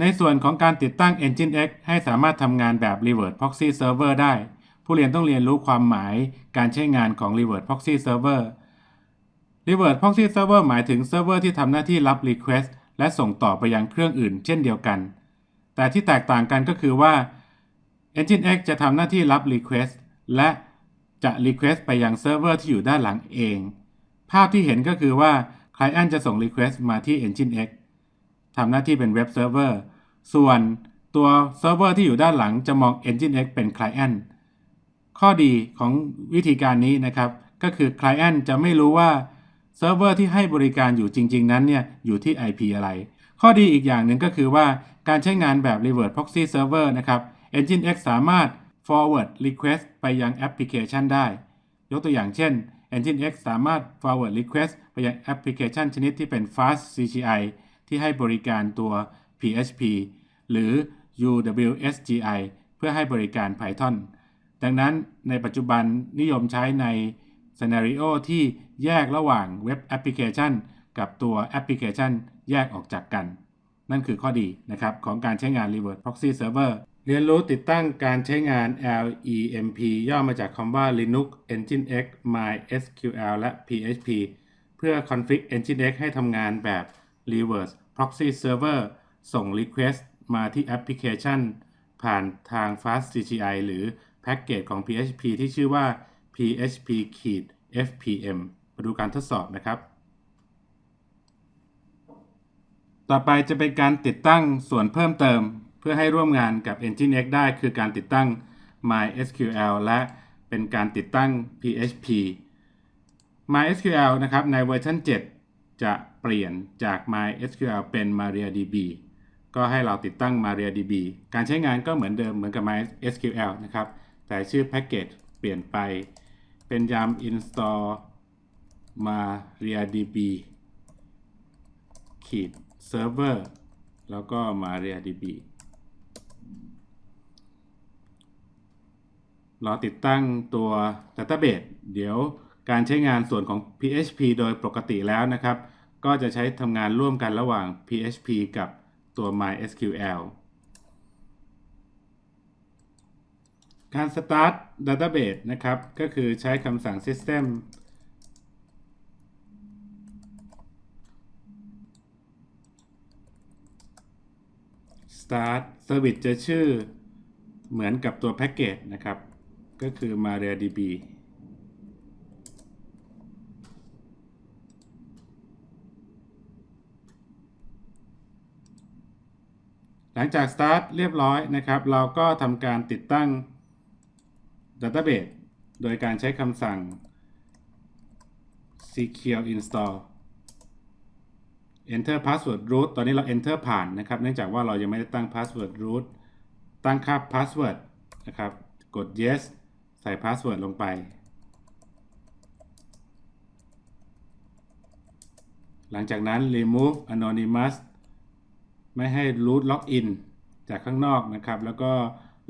ในส่วนของการติดตั้ง Engine X ให้สามารถทำงานแบบ Reverse Proxy Server ได้ ผู้เรียนต้องเรียนรู้ความหมายการใช้งานของ Reverse Proxy Server Reverse Proxy Server หมายถึงเซิร์ฟเวอร์ที่ทำหน้าที่รับ Request และส่งต่อไปยังเครื่องอื่น เช่นเดียวกัน แต่ที่แตกต่างกันก็คือว่า Engine X จะทำหน้าที่รับ Request และจะ Request ไปยังเซิร์ฟเวอร์ที่อยู่ด้านหลังเอง ภาพที่เห็นก็คือว่า Client จะส่ง Request มาที่ Engine X ทำหน้าที่เป็นเว็บเซิร์ฟเวอร์ ส่วนตัวเซิร์ฟเวอร์ที่อยู่ด้านหลังจะมอง Nginx เป็น Client ข้อดีของวิธีการนี้นะครับ ก็คือ Client จะไม่รู้ว่าเซิร์ฟเวอร์ที่ให้บริการอยู่จริง ๆ นั้นเนี่ยอยู่ที่ IP อะไร ข้อดีอีกอย่างหนึ่งก็คือว่าการใช้งานแบบ Reverse Proxy Server นะครับ Nginx สามารถ forward request ไปยังแอปพลิเคชันได้ ยกตัวอย่างเช่น Nginx สามารถ forward request ไปยังแอปพลิเคชันชนิดที่เป็น fast CGI ที่ให้บริการตัว PHP หรือ UWSGI เพื่อให้บริการ Python ดังนั้นในปัจจุบันนิยมใช้ใน scenario ที่แยกระหว่างเว็บแอปพลิเคชันกับตัวแอปพลิเคชันแยกออกจากกัน นั่นคือข้อดีนะครับของการใช้งาน Reverse Proxy Server เรียนรู้ติดตั้งการใช้งาน LEMP ย่อมาจากคำว่า Linux Nginx MySQL และ PHP เพื่อ config Nginx ให้ทำงานแบบ Reverse Proxy Server ส่ง Request มาที่แอปพลิเคชัน ผ่านทาง FastCGI หรือแพ็กเกจของ PHP ที่ชื่อว่า PHP FPM มาดูการทดสอบนะครับ ต่อไปจะเป็นการติดตั้งส่วนเพิ่มเติม เพื่อให้ร่วมงานกับ Nginx ได้คือการติดตั้ง MySQL และเป็นการติดตั้ง PHP MySQL นะครับในเวอร์ชัน7 จะเปลี่ยนจาก MySQL เป็น MariaDB ก็ให้เราติดตั้ง MariaDB การใช้งานก็เหมือนเดิมเหมือนกับ MySQL นะครับ แต่ชื่อแพ็กเกจเปลี่ยนไปเป็นยาม install MariaDB ขีด server แล้วก็ MariaDB เราติดตั้งตัว Database เดี๋ยว การใช้งานส่วนของ PHP โดยปกติแล้วนะครับ ก็จะใช้ทำงานร่วมกันระหว่าง PHP กับตัว MySQL การ start database นะครับ ก็คือใช้คำสั่ง system start service จะชื่อเหมือนกับตัวแพ็กเกจนะครับ ก็คือ MariaDB หลังจาก start เรียบร้อยนะครับ เราก็ทำการติดตั้ง database โดยการใช้คำสั่ง secure install enter password root ตอนนี้เรา enter ผ่านนะครับ เนื่องจากว่าเรายังไม่ได้ตั้ง password root ตั้งค่า password นะครับ กด yes ใส่ password ลงไป หลังจากนั้น remove anonymous ไม่ให้ root login จากข้างนอกนะครับ แล้วก็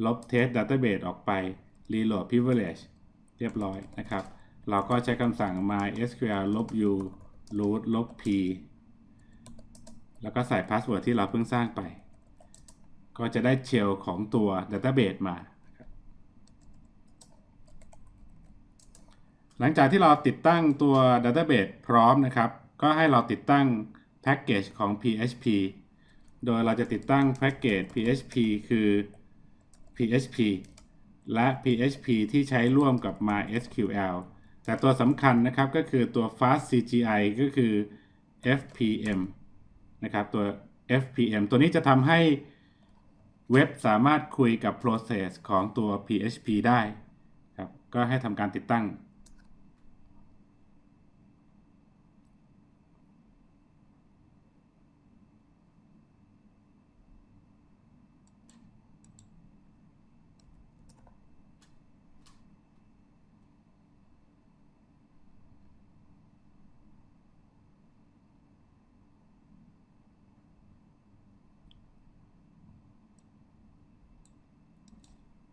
ลบ test database ออกไป reload privilege เรียบร้อยนะครับ เราก็ใช้คำสั่ง mysql ลบ u root ลบ p แล้วก็ใส่พาสเวิร์ดที่เราเพิ่งสร้างไป ก็จะได้เชลของตัว Database มาหลังจากที่เราติดตั้งตัว Database พร้อมนะครับ ก็ให้เราติดตั้งแพ็กเกจของ PHP โดยเราจะติดตั้งแพ็กเกจ PHP คือ PHP และ PHP ที่ใช้ร่วมกับ MySQL แต่ตัวสำคัญนะครับก็คือตัว Fast CGI ก็คือ FPM นะครับตัว FPM ตัวนี้จะทำให้เว็บสามารถคุยกับ process ของตัว PHP ได้ครับก็ให้ทำการติดตั้ง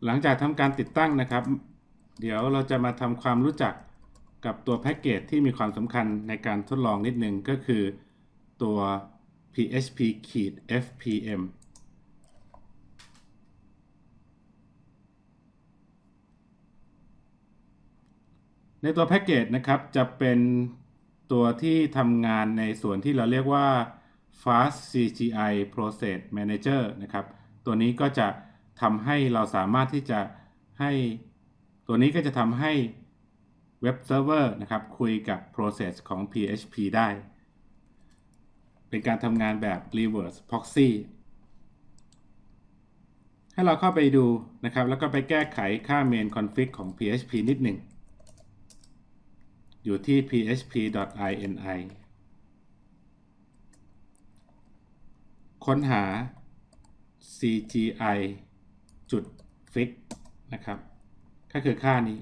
หลังจากทำการติดตั้งนะครับ เดี๋ยวเราจะมาทำความรู้จักกับตัวแพ็กเกจที่มีความสำคัญในการทดลองนิดนึงก็คือตัว php fpm ในตัวแพ็กเกจนะครับจะเป็นตัวที่ทำงานในส่วนที่เราเรียกว่า fast CGI process manager นะครับ ตัวนี้ก็จะ ทำให้เราสามารถที่จะให้ตัวนี้ก็จะทำให้เว็บเซิร์ฟเวอร์นะครับคุยกับ process ของ PHP ได้ เป็นการทำงานแบบ reverse proxy ให้เราเข้าไปดูนะครับ แล้วก็ไปแก้ไขค่า main config ของ PHP นิดหนึ่ง อยู่ที่ php.ini ค้นหา cgi จุด fix นะครับ ก็คือค่านี้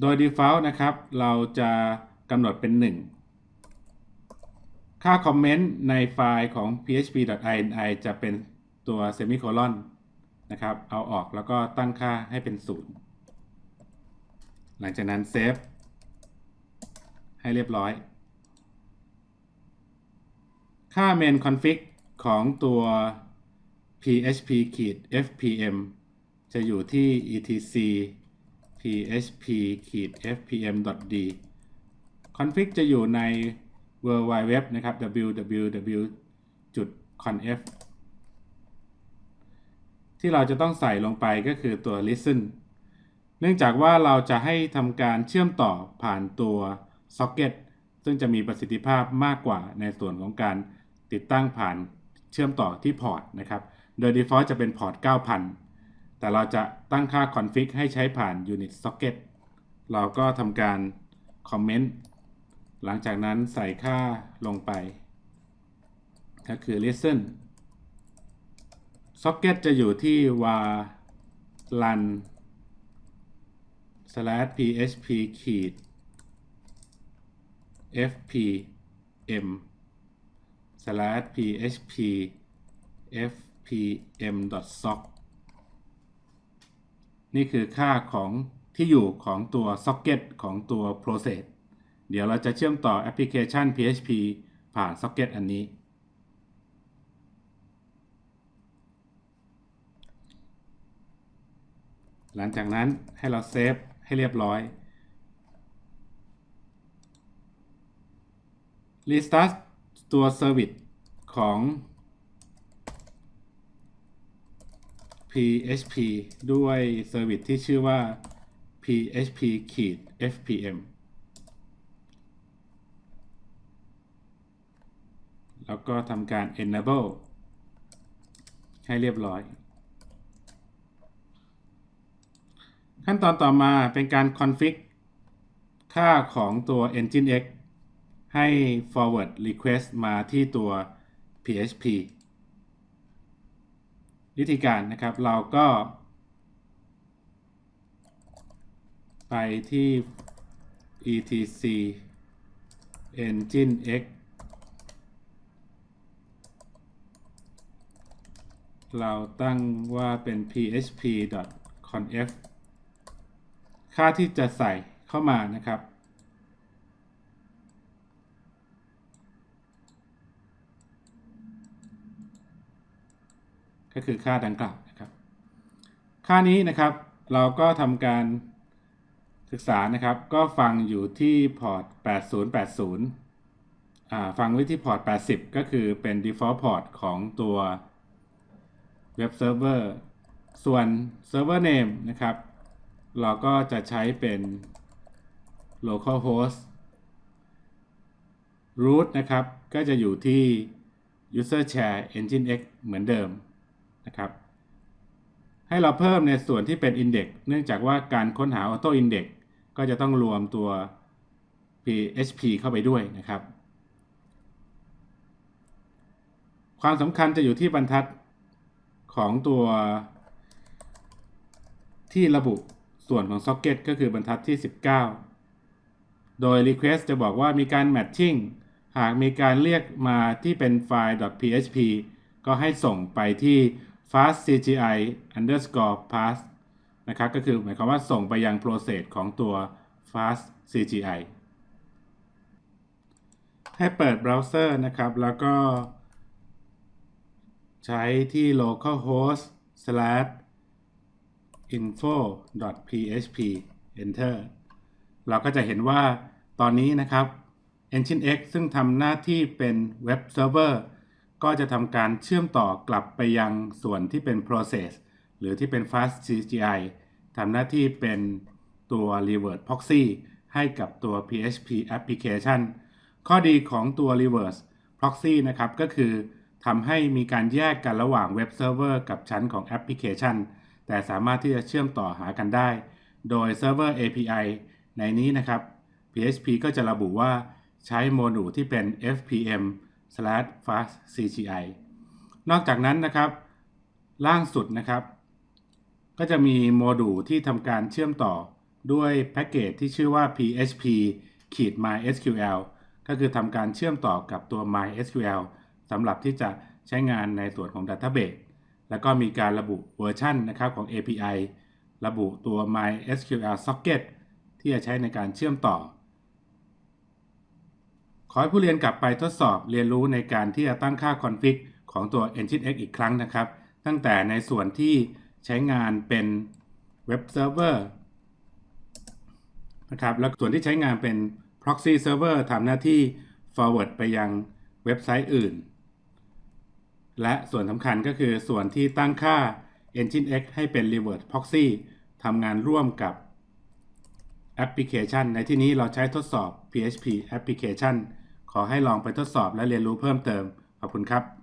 โดย default นะครับ เราจะกำหนดเป็น 1 ค่าคอมเมนต์ในไฟล์ของ php.ini จะเป็นตัว semicolon นะครับ เอาออกแล้วก็ตั้งค่าให้เป็น 0 หลังจากนั้นเซฟให้เรียบร้อย ค่า main config ของตัว php fpm จะอยู่ที่ etc php fpm d config จะอยู่ใน world wide web นะครับ www conf ที่เราจะต้องใส่ลงไปก็คือตัว listen เนื่องจากว่าเราจะให้ทำการเชื่อมต่อผ่านตัว socket ซึ่งจะมีประสิทธิภาพมากกว่าในส่วนของการติดตั้งผ่านเชื่อมต่อที่พอร์ตนะครับ โดย default จะเป็นพอร์ต9000 แต่เราจะตั้งค่า config ให้ใช้ผ่าน unit socket เราก็ทำการ comment หลังจากนั้นใส่ค่าลงไป ก็คือ listen socket จะอยู่ที่ var run slash php ขีด fpm slash php fpm sock นี่คือค่าของที่อยู่ของตัว socket ของตัว process เดี๋ยวเราจะเชื่อมต่อแอปพลิเคชัน PHP ผ่าน socket อันนี้ หลังจากนั้นให้เราเซฟให้เรียบร้อย Restart ตัว Service ของ PHP ด้วย Service ที่ชื่อว่า PHP FPM แล้วก็ทำการ enable ให้เรียบร้อย ขั้นตอนต่อมาเป็นการ config ค่าของตัว Nginx ให้ forward request มาที่ตัว PHP วิธีการนะครับเราก็ ไปที่ etc engine x เราตั้งว่าเป็น php.conf ค่าที่จะใส่เข้ามานะครับ ก็คือค่าดังกล่าวนะครับ ค่านี้นะครับเราก็ทำการศึกษานะครับ ก็ฟังอยู่ที่พอร์ต 8080อ่าฟังไว้ที่พอร์ต 80 ก็คือเป็น default port ของตัวเว็บเซิร์ฟเวอร์ส่วน server name นะครับ เราก็จะใช้เป็น localhost root นะครับ ก็จะอยู่ที่ user share nginx เหมือนเดิม นะครับ ให้เราเพิ่มในส่วนที่เป็น index เนื่องจากว่าการค้นหา auto index ก็จะต้องรวมตัว php เข้าไปด้วยนะครับ ความสำคัญจะอยู่ที่บรรทัดของตัวที่ระบุส่วนของ socket ก็คือบรรทัดที่ 19 โดย request จะบอกว่ามีการ matching หากมีการเรียกมาที่เป็นไฟล์ .php ก็ให้ส่งไปที่ fastcgi underscore pass นะครับก็คือหมายความว่าส่งไปยัง process ของตัว fastcgi ให้เปิดเบราว์เซอร์นะครับ แล้วก็ใช้ที่ localhost slash info php enter เราก็จะเห็นว่าตอนนี้นะครับ Nginx ซึ่งทำหน้าที่เป็นเว็บเซิร์ฟเวอร์ ก็จะทำการเชื่อมต่อกลับไปยังส่วนที่เป็น process หรือที่เป็น fast CGI ทำหน้าที่เป็นตัว reverse proxy ให้กับตัว PHP application ข้อดีของตัว reverse proxy นะครับก็คือทำให้มีการแยกกันระหว่างเว็บเซิร์ฟเวอร์กับชั้นของแอปพลิเคชัน แต่สามารถที่จะเชื่อมต่อหากันได้ โดย Server API ในนี้นะครับ PHP ก็จะระบุว่าใช้โมดูลที่เป็น fpm fast cgi นอกจากนั้นนะครับล่างสุดนะครับ ก็จะมีโมดูลที่ทำการเชื่อมต่อด้วยแพ็กเกจที่ชื่อว่า php ขีด mysql ก็คือทำการเชื่อมต่อกับตัว mysql สำหรับที่จะใช้งานในส่วนของ Database แล้วก็มีการระบุเวอร์ชันนะครับของ API ระบุตัว MySQL Socket ที่จะใช้ในการเชื่อมต่อ ขอให้ผู้เรียนกลับไปทดสอบเรียนรู้ในการที่จะตั้งค่า config ของตัว Nginx อีกครั้งนะครับ ตั้งแต่ในส่วนที่ใช้งานเป็นเว็บเซิร์ฟเวอร์นะครับ แล้วส่วนที่ใช้งานเป็น proxy server ทำหน้าที่ forward ไปยังเว็บไซต์อื่น และส่วนสำคัญก็คือส่วนที่ตั้งค่า Nginx ให้เป็น reverse proxy ทำงานร่วมกับแอปพลิเคชัน ในที่นี้เราใช้ทดสอบ PHP application ขอให้ลองไปทดสอบและเรียนรู้เพิ่มเติม ขอบคุณครับ